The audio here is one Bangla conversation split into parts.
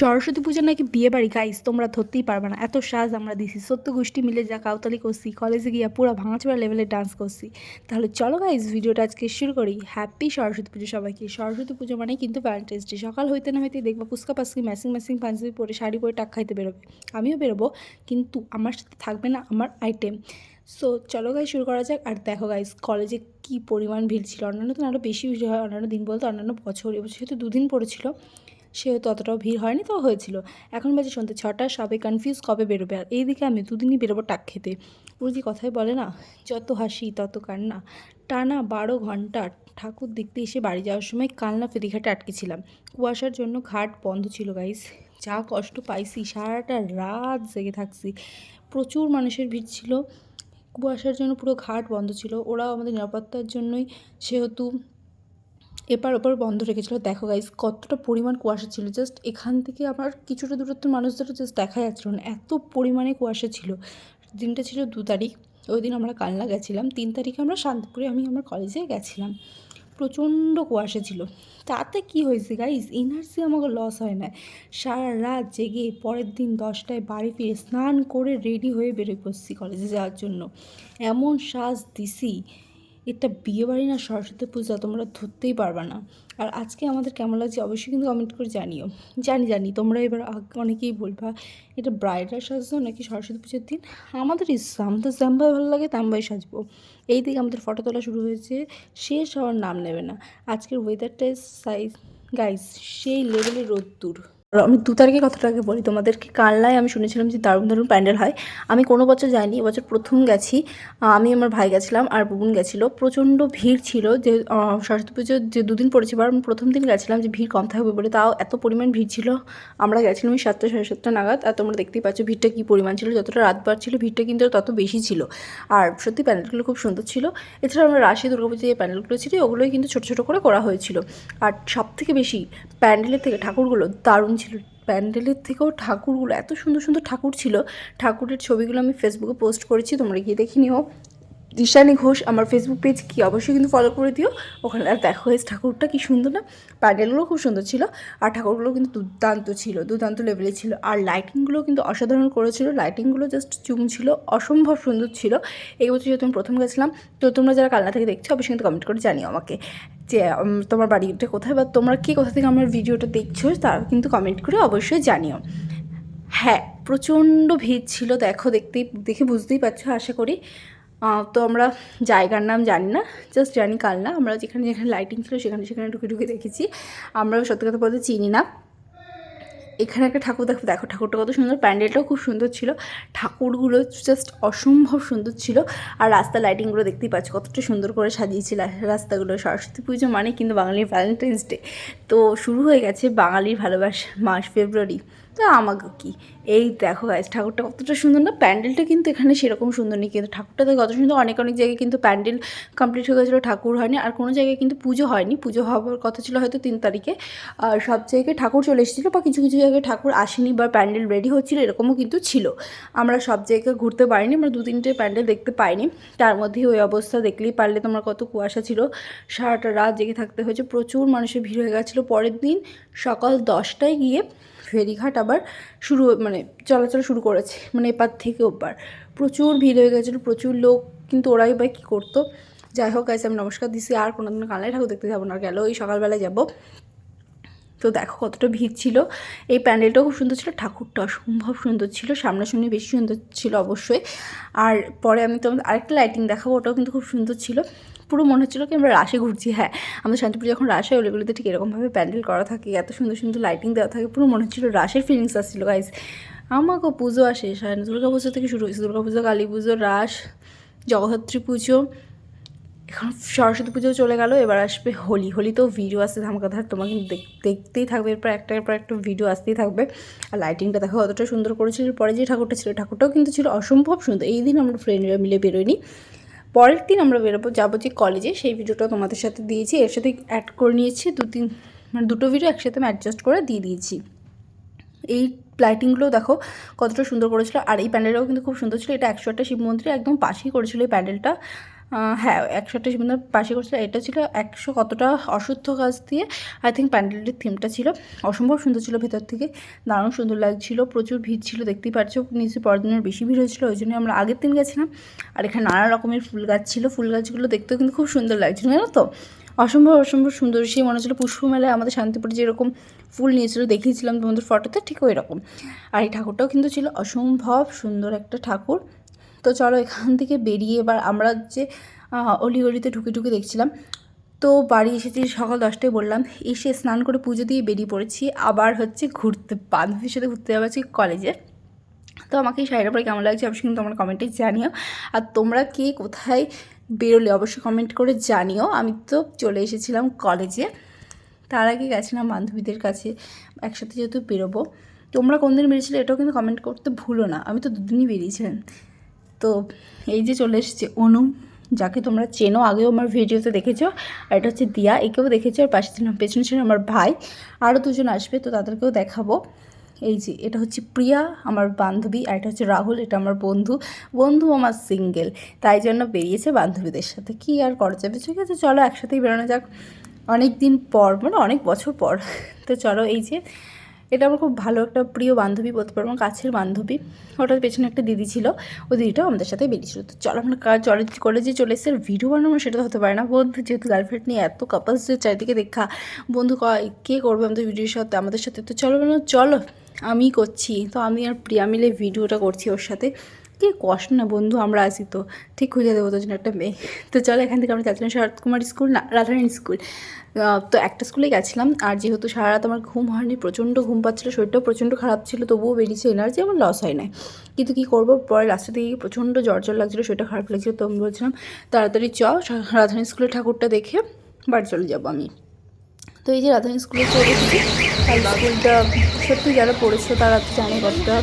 সরস্বতী পূজা নাকি বিয়ে বাড়ি? গাইস তোমরা ধরতেই পারবে না। এত সাজ আমরা দিছি। সত্য গোষ্ঠী মিলে যা কাউতালি করছি কলেজে গিয়ে পুরো ভাঙাচোরা লেভেলে ডান্স করছি। তাহলে চলো গাইস ভিডিওটা আজকে শুরু করি। হ্যাপি সরস্বতী পুজো সবাইকে। সরস্বতী পুজো মানে কিন্তু ভ্যালেন্টাইন্স ডে সকাল হইতে না হইতে দেখব পুস্কা পাস্কি ম্যাসিং ম্যাসিং পাঞ্জাবি পরে শাড়ি পরে টাক খাইতে বেরোবে। আমিও বেরোবো, কিন্তু আমার সাথে থাকবে না আমার আইটেম সো চলো গাইজ শুরু করা যাক। আর দেখো গাইজ কলেজে কী পরিমাণ ভিড় ছিল? অন্যান্য তো আরও বেশি ভিড় হয়, অন্যান্য দিন বলতে অন্যান্য বছর, এবছর যেহেতু দুদিন পড়েছিল। সেহেতু অতটাও ভিড় হয়নি তো হয়েছিল। এখন বাজে সন্ধ্যে ছটা, সবাই কনফিউজ কবে বেরোবে? আর এইদিকে আমি দুদিনই বেরোবো টাক খেতে। যে কথাই বলে না, যত হাসি তত কান্না। টানা বারো ঘণ্টা ঠাকুর দেখতে এসে বাড়ি যাওয়ার সময় কালনা ফেরিঘাটে আটকেছিলাম কুয়াশার জন্য ঘাট বন্ধ ছিল গাইস যা কষ্ট পাইছি, সারাটা রাত জেগে থাকছি। প্রচুর মানুষের ভিড় ছিল। কুয়াশার জন্য পুরো ঘাট বন্ধ ছিল। ওরাও আমাদের নিরাপত্তার জন্যই, সেহেতু এপার ওপার বন্ধ রেখেছিল। দেখো গাইজ কতটা পরিমাণ কুয়াশা ছিল। জাস্ট এখান থেকে আমার কিছুটা দূরত্বের মানুষদের জাস্ট দেখা যাচ্ছিল না। এত পরিমাণে কুয়াশা ছিল। দিনটা ছিল দু তারিখ। ওই দিন আমরা কালনা গেছিলাম। তিন তারিখে আমরা শান্তিপুরে আমি আমার কলেজে গেছিলাম। প্রচণ্ড কুয়াশা ছিল। তাতে কি হয়েছে গাইজ এনার্জি আমাকে লস হয় না। সারা রাত জেগে পরের দিন দশটায় বাড়ি ফিরে স্নান করে রেডি হয়ে বেরোয় পড়ছি কলেজে যাওয়ার জন্য। এমন সাজ দিছি। এটা বিয়ে বাড়ি না সরস্বতী পূজা, তোমরা ধরতেই পারবে না। আর আজকে আমাদের কেমন লাগছে অবশ্যই কিন্তু কমেন্ট করে জানিও। জানি জানি, তোমরা এবার অনেকেই বলবা, এটা ব্রাইডাল সাজছো নাকি সরস্বতী পুজোর দিন? আমাদের ইচ্ছা আমাদের জাম্বাই ভালো লাগে, তাম্বাই সাজবো। এই দিকে আমাদের ফটো তোলা শুরু হয়েছে, শেষ হওয়ার নাম নেবে না। আজকের ওয়েদারটা সাইজ গাইস সেই লেভেলে রোদ্দুর। আমি দু তারিখের কথাটা আগে বলি। তোমাদেরকে কালনায় আমি শুনেছিলাম যে দারুণ দারুণ প্যান্ডেল হয়। আমি কোনো বছর যাইনি, এবছর প্রথম গেছি। আমি আমার ভাই গেছিলাম আর বুবুন গেছিল। প্রচণ্ড ভিড় ছিল যে সরস্বতী পুজো যে দুদিন পড়েছে আমি প্রথম দিন গেছিলাম যে ভিড় কম থাকবে বলে। তাও এত পরিমাণ ভিড় ছিল। আমরা গেছিলাম ওই সাতটা, সাড়ে সাতটা নাগাদ। আর তোমরা দেখতেই পাচ্ছ ভিড়টা কী পরিমাণ ছিল। যতটা রাত বার ছিল, ভিড়টা কিন্তু তত বেশি ছিল। আর সত্যি প্যান্ডেলগুলো খুব সুন্দর ছিল। এছাড়া আমরা রাশি দুর্গাপুজো যে প্যান্ডেলগুলো ছিল, ওগুলোই কিন্তু ছোটো ছোটো করে করা হয়েছিল। আর সব থেকে বেশি প্যান্ডেলের থেকে ঠাকুরগুলো দারুণ ছিল। প্যান্ডেলের থেকেও ঠাকুরগুলো, এত সুন্দর সুন্দর ঠাকুর ছিল। ঠাকুরের ছবিগুলো আমি ফেসবুকে পোস্ট করেছি, তোমরা গিয়ে দেখে নিও। ঈশানী ঘোষ আমার ফেসবুক পেজ কি? অবশ্যই কিন্তু ফলো করে দিও। ওখানে আর দেখো হয়েছে ঠাকুরটা কি সুন্দর না? প্যান্ডেলগুলো খুব সুন্দর ছিল। আর ঠাকুরগুলো কিন্তু দুর্দান্ত ছিল, দুর্দান্ত লেভেলে ছিল। আর লাইটিংগুলো কিন্তু অসাধারণ করেছিল। লাইটিংগুলো জাস্ট চুম ছিল, অসম্ভব সুন্দর ছিল। এই বছর যেহেতু আমি প্রথম গেছিলাম, তো তোমরা যারা কালনা থেকে দেখছ, অবশ্যই কিন্তু কমেন্ট করে জানিও আমাকে যে তোমার বাড়িটা কোথায় বা তোমরা কে কোথা থেকে আমার ভিডিওটা দেখছ তার কিন্তু কমেন্ট করে অবশ্যই জানিও। হ্যাঁ প্রচণ্ড ভিড় ছিল, দেখো দেখতেই, দেখে বুঝতেই পারছ, আশা করি। তো আমরা জায়গার নাম জানি না জাস্ট জানি কাল না। আমরা যেখানে যেখানে লাইটিং ছিল সেখানে সেখানে ঢুকে ঢুকে দেখেছি। আমরা সত্যি কথা বলতে চিনি না। এখানে একটা ঠাকুর দেখো দেখো ঠাকুরটা কত সুন্দর। প্যান্ডেলটাও খুব সুন্দর ছিল। ঠাকুরগুলো জাস্ট অসম্ভব সুন্দর ছিল। আর রাস্তা লাইটিংগুলো দেখতেই পাচ্ছ, কতটা সুন্দর করে সাজিয়েছিল রাস্তাগুলো। সরস্বতী পুজো মানে কিন্তু বাঙালির ভ্যালেন্টাইন্স ডে তো শুরু হয়ে গেছে বাঙালির ভালোবাসা, মাস ফেব্রুয়ারি। তো আমাকে কি? এই দেখো গাইজ ঠাকুরটা কতটা সুন্দর না? প্যান্ডেলটা কিন্তু এখানে সেরকম সুন্দর নেই কিন্তু ঠাকুরটা তো কত সুন্দর, অনেক অনেক জায়গায় কিন্তু প্যান্ডেল কমপ্লিট হয়ে গেছিল, ঠাকুর হয়নি, আর কোনো জায়গায় কিন্তু পুজো হয়নি। পুজো হওয়ার কথা ছিল হয়তো তিন তারিখে। আর সব জায়গায় ঠাকুর চলে এসেছিল বা কিছু কিছু জায়গায় ঠাকুর আসেনি বা প্যান্ডেল রেডি হচ্ছিল, এরকমও কিন্তু ছিল। আমরা সব জায়গায় ঘুরতে পারিনি, আমরা দু তিনটে প্যান্ডেল দেখতে পাইনি। তার মধ্যে ওই অবস্থা দেখলেই পারলে তোমার কত কুয়াশা ছিল। সারাটা রাত জেগে থাকতে হয়েছে, প্রচুর মানুষের ভিড় হয়ে গেছিল। পরের দিন সকাল দশটায় গিয়ে ফেরিঘাট আবার শুরু মানে চলাচল শুরু করেছে মানে এপার থেকে ওপার। প্রচুর ভিড় হয়ে গেছিল, প্রচুর লোক, কিন্তু ওরাই বা কী করতো? যাই হোক গাইছে আমি নমস্কার দিছি, আর কোনো দিন কালাই ঠাকুর দেখতে যাব না, গেল ওই সকালবেলায় যাব। তো দেখো কতটা ভিড় ছিল। এই প্যান্ডেলটাও খুব সুন্দর ছিল, ঠাকুরটা অসম্ভব সুন্দর ছিল সামনাসামনি বেশি সুন্দর ছিল অবশ্যই। আর পরে আমি তো আরেকটা লাইটিং দেখাবো, ওটাও কিন্তু খুব সুন্দর ছিল। পুরো মনে হচ্ছিল কি আমরা রাশে ঘুরছি হ্যাঁ। আমাদের শান্তিপুর যখন রাশ হয়, ওগুলোতে ঠিক এরকমভাবে প্যান্ডেল করা থাকে, এত সুন্দর সুন্দর লাইটিং দেওয়া থাকে, পুরো মনে হচ্ছিল রাশের ফিলিংস আসছিল গাইজ আমাকেও পুজো আসে দুর্গা পুজো থেকে শুরু হয়েছে, দুর্গা পুজো, কালী পুজো রাস জগদ্ধাত্রী পুজো। এখন সরস্বতী পুজো চলে গেল, এবার আসবে হোলি। হোলিতেও ভিডিও আসতে ধামাকাধার তোমার কিন্তু দেখতেই থাকবে, এরপর একটার পর একটা ভিডিও আসতেই থাকবে। আর লাইটিংটা দেখো, অতটা সুন্দর করেছিল, পরে যে ঠাকুরটা ছিল, ঠাকুরটাও কিন্তু ছিল অসম্ভব সুন্দর। এই দিন আমরা ফ্রেন্ডরা মিলে বেরোইনি পরের দিন আমরা বেরোবো, যাব যে কলেজে সেই ভিডিওটা তোমাদের সাথে দিয়েছি। এর সাথে অ্যাড করে নিয়েছি, দু তিন মানে দুটো ভিডিও একসাথে আমি অ্যাডজাস্ট করে দিয়ে দিয়েছি। এই লাইটিংগুলো দেখো, কতটা সুন্দর করেছিল। আর এই প্যান্ডেলটাও কিন্তু খুব সুন্দর ছিল। এটা একশো একটা শিব মন্দিরে একদম পাশেই করেছিল এই প্যান্ডেলটা। হ্যাঁ একশো একশোটা শিবনাথ পাশে করছিল, এটা ছিল একশো কতটা অশুদ্ধ গাছ দিয়ে আই থিঙ্ক প্যান্ডেলটির থিমটা ছিল। অসম্ভব সুন্দর ছিল ভেতর থেকে, দারুণ সুন্দর লাগছিল, প্রচুর ভিড় ছিল, দেখতেই পাচ্ছ নিচে পরের দিনের বেশি ভিড় হয়েছিল, ওই জন্য আমরা আগের দিন গেছিলাম, আর এখানে নানা রকমের ফুল গাছ ছিল, ফুল গাছগুলো দেখতেও কিন্তু খুব সুন্দর লাগছিল, জানো তো? অসম্ভব অসম্ভব সুন্দর, সেই মনে হচ্ছিল পুষ্প মেলায় আমাদের শান্তিপুরে যেরকম ফুল নিয়েছিল, দেখিয়েছিলাম তোমাদের ফটোতে ঠিক ওই রকম। আর এই ঠাকুরটাও কিন্তু ছিল অসম্ভব সুন্দর একটা ঠাকুর তো চলো এখান থেকে বেরিয়ে এবার আমরা যে অলিগলিতে ঢুকে ঢুকে দেখছিলাম। তো বাড়ি এসেছি সকাল দশটায় বললাম, এসে স্নান করে পুজো দিয়ে বেরিয়ে পড়েছি। আবার হচ্ছে ঘুরতে, বান্ধবীর সাথে ঘুরতে যাওয়া আজকে কলেজে তো আমাকে এই শাড়িটা পরে কেমন লাগছে অবশ্যই কিন্তু তোমরা কমেন্টে জানিও। আর তোমরা কে কোথায় বেরোলে অবশ্যই কমেন্ট করে জানিও। আমি তো চলে এসেছিলাম কলেজে তার আগে গেছিলাম বান্ধবীদের কাছে, একসাথে যেহেতু বেরোবো। তোমরা কোন দিন বেরিয়েছিলে এটাও কিন্তু কমেন্ট করতে ভুলো না। আমি তো দুদিনই বেরিয়েছিলাম। তো এই যে চলে এসেছে অনু, যাকে তোমরা চেনো, আগেও আমার ভিডিওতে দেখেছ, আর এটা হচ্ছে দিয়া, একেও দেখেছ, আর পাশে ছিল পেছনে ছিল আমার ভাই আরও দুজন আসবে, তো তাদেরকেও দেখাবো। এই যে, এটা হচ্ছে প্রিয়া, আমার বান্ধবী, আর এটা হচ্ছে রাহুল, এটা আমার বন্ধু বন্ধু আমার সিঙ্গেল, তাই জন্য বেরিয়েছে বান্ধবীদের সাথে। কি আর করা যাবে? ঠিক আছে, চলো একসাথেই বেরোনো যাক। অনেক দিন পর মানে অনেক বছর পর। তো চলো, এই যে এটা আমার খুব ভালো একটা প্রিয় বান্ধবী বলতে পারব কাছের বান্ধবী। ওটার পেছনে একটা দিদি ছিল ওই দিদিটাও আমাদের সাথে বেরিয়েছিল তো চলো আমরা চলে কলেজে চলে এসে ভিডিও বানানো সেটা তো হতে পারে না। বন্ধু, যেহেতু গার্লফ্রেন্ড নিয়ে এত কাপলস চারিদিকে দেখা, বন্ধু ক- করবে আমাদের ভিডিওর সাথে, আমাদের সাথে? তো চলো চলো। আমি করছি। তো আমি আর প্রিয়া মিলে ভিডিওটা করছি ওর সাথে। কি কষ্ট না, বন্ধু, আমরা আসি তো। ঠিক খুঁজে দেবো তোর জন্য একটা মেয়ে। তো চলো এখান থেকে আমরা যাচ্ছিলাম শরৎ কুমার স্কুল, না, রাধারানী স্কুল। তো একটা স্কুলে গেছিলাম, আর যেহেতু সারা রাত আমার ঘুম হয়নি, প্রচণ্ড ঘুম পাচ্ছিলো, শরীরটাও প্রচণ্ড খারাপ ছিল, তবুও বেরিয়েছে এনার্জি আমার লস হয় না কিন্তু কী করব, পরে লাস্টের দিকে গিয়ে প্রচণ্ড জ্বর জ্বর লাগছিল, শরীরটা খারাপ লাগছিল, তো আমি বলছিলাম, তাড়াতাড়ি চ, রাধারানী স্কুলের ঠাকুরটা দেখে বাড়ি চলে যাব আমি। তো এই যে রাধারানী স্কুলে চলে এসেছি আর স্কুলটা সত্যি যারা পড়েছে তারা তো জানে কতটা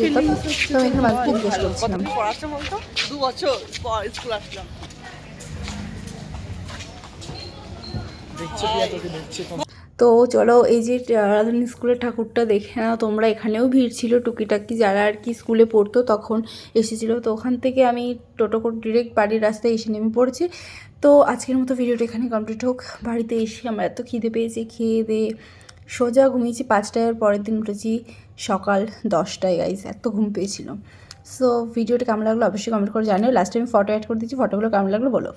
যেতাম। তো দু বছর পর স্কুল আসলাম। চলো এই যে রাধারানী স্কুলের ঠাকুরটা দেখে নাও তোমরা এখানেও ভিড় ছিল। টুকিটাকি যারা আর কি স্কুলে পড়তো তখন এসেছিল। তো ওখান থেকে আমি টোটো করে ডিরেক্ট বাড়ির রাস্তায় এসে নেমে পড়েছি। তো আজকের মতো ভিডিওটা এখানে কমপ্লিট হোক। বাড়িতে এসে আমরা এত খিদে পেয়েছি, খেয়ে দিয়ে সোজা ঘুমিয়েছি পাঁচটায় পরের দিন উঠেছি সকাল দশটায় গাইজ এত ঘুম পেয়েছিল। সো ভিডিওটা কেমন লাগল অবশ্যই কমেন্ট করে জানিও। লাস্টে আমি ফটো অ্যাড করে দিচ্ছি ফটোগুলো কেমন লাগল বলো।